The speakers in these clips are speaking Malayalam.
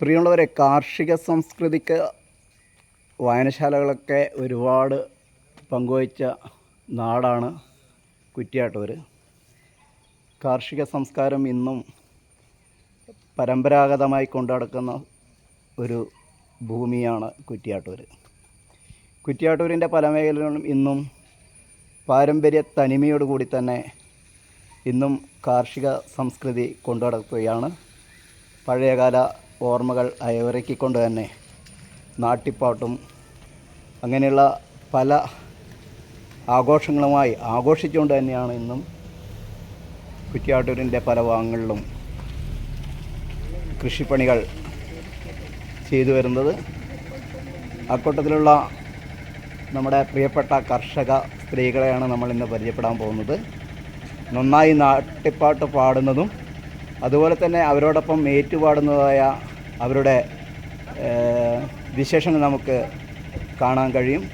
പ്രിയമുള്ളവരെ കാർഷിക സംസ്കൃതിക്ക് വായനശാലകളൊക്കെ ഒരുപാട് പങ്കുവച്ച നാടാണ് കുറ്റിയാട്ടൂർ കാർഷിക സംസ്കാരം ഇന്നും പരമ്പരാഗതമായി കൊണ്ടുനടക്കുന്ന ഒരു ഭൂമിയാണ് കുറ്റിയാട്ടൂർ കുറ്റിയാട്ടൂരിന്റെ പല മേഖലകളും ഇന്നും പാരമ്പര്യ തനിമയോടുകൂടി തന്നെ ഇന്നും കാർഷിക സംസ്കൃതി കൊണ്ടുനടക്കുകയാണ് പഴയകാല ഓർമ്മകൾ അയവിറക്കിക്കൊണ്ട് തന്നെ നാട്ടിപ്പാട്ടും അങ്ങനെയുള്ള പല ആഘോഷങ്ങളുമായി ആഘോഷിച്ചുകൊണ്ട് തന്നെയാണ് ഇന്നും കുറ്റിയാട്ടൂരിന്റെ പല ഭാഗങ്ങളിലും കൃഷിപ്പണികൾ ചെയ്തു വരുന്നത്. അക്കൂട്ടത്തിലുള്ള നമ്മുടെ പ്രിയപ്പെട്ട കർഷക സ്ത്രീകളെയാണ് നമ്മൾ ഇന്ന് പരിചയപ്പെടാൻ പോകുന്നത്. നന്നായി നാട്ടിപ്പാട്ട് പാടുന്നതും അതുപോലെ തന്നെ അവരോടൊപ്പം ഏറ്റുപാടുന്നതായ അവരുടെ വിശേഷങ്ങൾ നമുക്ക് കാണാൻ കഴിയും.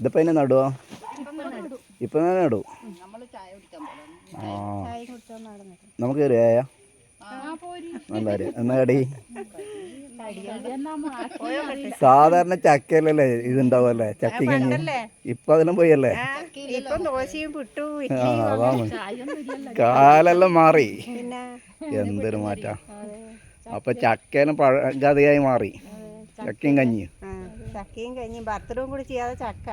ഇതിപ്പോൾ എന്നെ നടുവോ? ഇപ്പം തന്നെ നടു ആ. നമുക്ക് കയറിയായ നല്ല കാര്യം. എന്നാ കടി? സാധാരണ ചക്കയിലല്ലേ ഇതുണ്ടാവല്ലേ ചക്കി കഞ്ഞി ഇപ്പൊ അതിലും പോയല്ലേ? ഇപ്പൊ ദോശയും പുട്ടു ആ അതാണ്. കാലെല്ലാം മാറി. എന്തൊരു മാറ്റാ. അപ്പൊ ചക്കേനും പഴഗതിയായി മാറി. ചക്കയും കഞ്ഞി ചക്കയും കഞ്ഞി ബർത്ത്ഡേയും കൂടി ചെയ്യാതെ ചക്ക.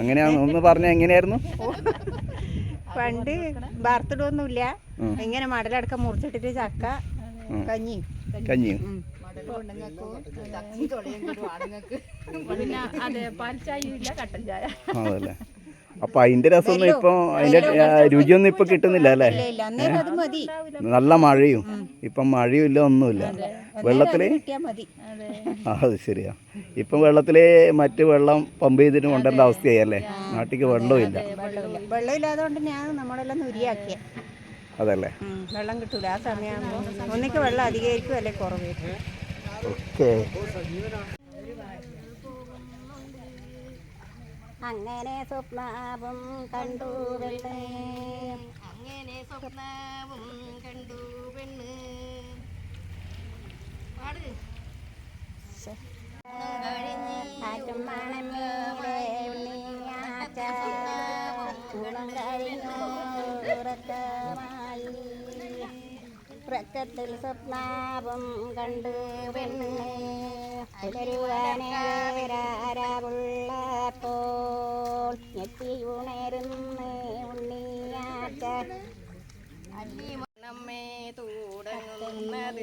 അങ്ങനെയാണ് ഒന്ന് പറഞ്ഞ എങ്ങനെയായിരുന്നു? പണ്ട് ബർത്ത്ഡേ ഒന്നുമില്ല. ഇങ്ങനെ മടലടക്കം മുറിച്ചിട്ടിട്ട് ചക്ക കഞ്ഞി. പിന്നെ അതെ പാൽ ചായയും ഇല്ല കട്ടൻ ചായ. അതല്ലേ അപ്പൊ അതിന്റെ രസമൊന്നും ഇപ്പൊ അതിന്റെ രുചിയൊന്നും ഇപ്പൊ കിട്ടുന്നില്ല അല്ലേ? ഇല്ല ഇല്ല അന്നേരം അത് മതി. നല്ല മഴയും. ഇപ്പം മഴയും ഇല്ല ഒന്നുമില്ല. വെള്ളത്തിൽ അത്. ശരിയാ. ഇപ്പം വെള്ളത്തിൽ മറ്റു വെള്ളം പമ്പ് ചെയ്തിട്ട് കൊണ്ടേണ്ട അവസ്ഥയായി അല്ലേ? നാട്ടിക്ക് വെള്ളവും ഇല്ല. വെള്ളം ഞാൻ നമ്മളെല്ലാം നുരിയാക്കിയ. അതല്ലേ? വെള്ളം കിട്ടൂല. ആ സമയമാകുമ്പോൾ ഒന്നിക്ക് വെള്ളം അധികമായിരിക്കും അല്ലെ കുറവായിരിക്കും ഓക്കെ. അങ്ങനെ സ്വപ്നാവും കണ്ടു പെണ്ണ്. അങ്ങനെ സ്വപ്നാവും കണ്ടു പെണ്ണ്. കാറ്റും മണമേടെ ഉണ്ണിയാച്ച ഗുണം കഴിഞ്ഞു പ്രക്കത്തിൽ സ്വപ്നാപം കണ്ട് പെണ്ണ്. പുലരുവാനേരാവുള്ളപ്പോൾ ഞെട്ടിയുണരുന്ന ഉണ്ണിയാച്ച നമ്മെ തുടങ്ങുന്നത്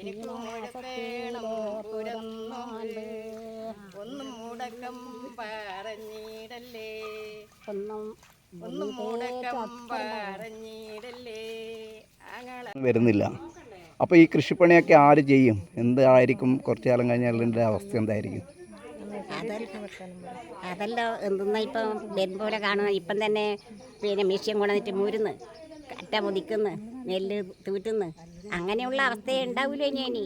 എനിക്ക് മുഴക്കണം പുരന്നോണ്ട്. ഒന്നും മുടക്കം പറഞ്ഞിടല്ലേ. ഒന്നും ഒന്നും മുടക്കം പറഞ്ഞിടല്ലേ. വരുന്നില്ല. അപ്പോൾ ഈ കൃഷിപ്പണിയൊക്കെ ആര് ചെയ്യും? എന്തായിരിക്കും കുറച്ചു കാലം കഴിഞ്ഞാൽ അവസ്ഥ എന്തായിരിക്കും? അതല്ല എന്തെന്നാ ഇപ്പം വരുമ്പോലെ കാണുന്ന ഇപ്പം തന്നെ പിന്നെ മെഷീൻ കൊണ്ടുവന്നിട്ട് മുരുന്ന് കറ്റ മുതിക്കുന്ന് നെല്ല് തൂറ്റുന്ന്. അങ്ങനെയുള്ള അവസ്ഥയെ ഉണ്ടാവില്ല ഇനി ഇനി?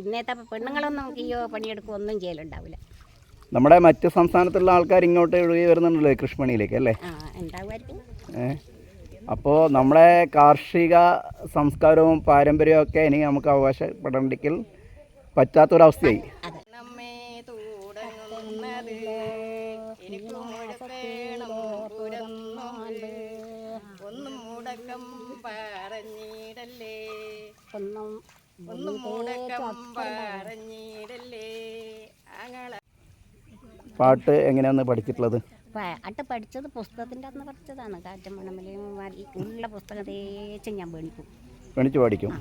ഇന്നത്തെ പെണ്ണുങ്ങളൊന്നും കയ്യോ പണിയെടുക്കുക ഒന്നും ചെയ്യലുണ്ടാവില്ല നമ്മുടെ മറ്റു സംസ്ഥാനത്തുള്ള ആൾക്കാർ ഇങ്ങോട്ട് ഒഴുകി വരുന്നുണ്ടല്ലോ കൃഷിപ്പണിയിലേക്ക് അല്ലേ? ഉണ്ടാവുമായിരിക്കും. ഏ? അപ്പോൾ നമ്മളെ കാർഷിക സംസ്കാരവും പാരമ്പര്യവും ഒക്കെ ഇനി നമുക്ക് അവകാശപ്പെടേണ്ടെങ്കിൽ പറ്റാത്തൊരവസ്ഥയായി. ഒന്നും മുടക്കം പറഞ്ഞിടല്ലേ? ഒന്നും ഒന്നും മുടക്കം പറഞ്ഞിടല്ലേ? പാട്ട് എങ്ങനെയാണ് പഠിച്ചിട്ടുള്ളത്? പാട്ട് പഠിച്ചത് പുസ്തകത്തിന്റെ അന്ന് പഠിച്ചതാണ്. കാറ്റം മണമലയും ഉള്ള പുസ്തകം തേച്ച് ഞാൻ പേടിക്കും പണിച്ച് പഠിക്കും.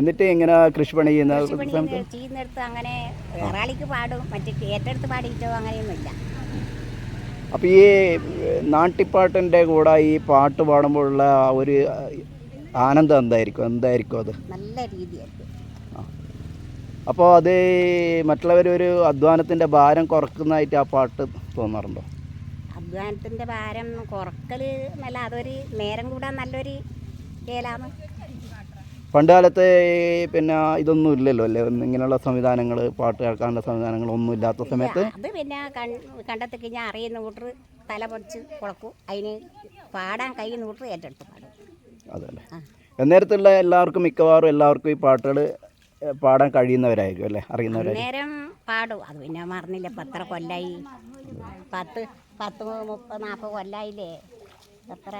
എന്നിട്ട് എങ്ങനെ കൃഷിപ്പണി ചെയ്യുന്ന കൃഷിപ്പണി ചെയ്യുന്നിടത്ത് അങ്ങനെ വേറാളിക്ക് പാടും മറ്റേ ഏറ്റെടുത്ത് പാടിയിട്ടോ അങ്ങനെയൊന്നുമില്ല. അപ്പോൾ ഈ നാട്ടിപ്പാട്ടിന്റെ കൂടെ ഈ പാട്ട് പാടുമ്പോഴുള്ള ഒരു ആനന്ദം എന്തായിരിക്കും? എന്തായിരിക്കും അത്? നല്ല രീതിയായിരിക്കും. അപ്പോൾ അത് മറ്റുള്ളവരൊരു അധ്വാനത്തിന്റെ ഭാരം കുറക്കുന്നതായിട്ട് ആ പാട്ട് തോന്നാറുണ്ടോ? അധ്വാനത്തിന്റെ ഭാരം കുറക്കൽ എന്നല്ല അതൊരു നേരം കൂടാൻ നല്ലൊരു ഏലാന്ന് പണ്ട് കാലത്ത് പിന്നെ ഇതൊന്നും ഇല്ലല്ലോ അല്ലേ? ഇങ്ങനെയുള്ള സംവിധാനങ്ങൾ പാട്ട് കേൾക്കാനുള്ള സംവിധാനങ്ങൾ ഒന്നും ഇല്ലാത്ത സമയത്ത് അത് പിന്നെ കണ്ടെത്തി കഴിഞ്ഞാൽ അറിയുന്ന കൂട്ടർ തല പൊടിച്ച് കുളക്കും. അതിന് പാടാൻ കൈ നൂട്ടർ ഏറ്റെടുത്ത് പാടും. അതല്ലേ. നേരത്തുള്ള എല്ലാവർക്കും മിക്കവാറും എല്ലാവർക്കും ഈ പാട്ടുകൾ പാടാൻ കഴിയുന്നവരായിരിക്കും അല്ലേ? അറിയുന്നവരായിരിക്കും. നേരം പാടും. അത് പിന്നെ മറന്നില്ല. പത്ര കൊല്ലായി? പത്ത് പത്ത് മുപ്പത് നാൽപ്പത് കൊല്ലായില്ലേ? എത്ര?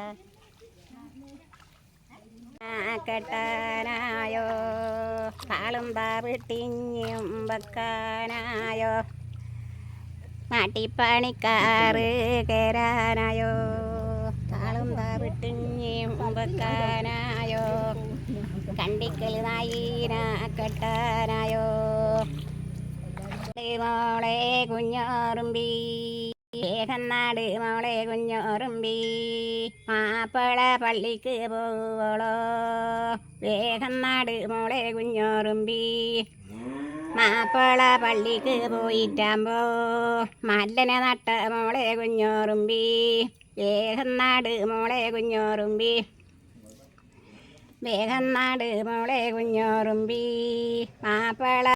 കെട്ടാനായോ? ആളും താവിട്ടിഞ്ഞും വെക്കാനായോ? നാട്ടിപ്പണിക്കാറ് കയറാനായോ ആളും താവിട്ടിഞ്ഞും വെക്കാനായോ? കണ്ടിക്കൽ നായിന കെട്ടാനായോ? മോളെ കുഞ്ഞോറുമ്പി ഏകനാട് മോളെ കുഞ്ഞോറുമ്പി മാപ്പള പള്ളിക്ക് പോവളോ വേഗനാട് മോളെ കുഞ്ഞോറുമ്പി മാപ്പള പള്ളിക്ക് പോയിട്ടാമ്പോ മല്ലനെ നട്ട മോളെ കുഞ്ഞോറുമ്പി വേഗനാട് മോളെ കുഞ്ഞോറുമ്പി വേഗനാട് മോളെ കുഞ്ഞോറുമ്പി മാപ്പള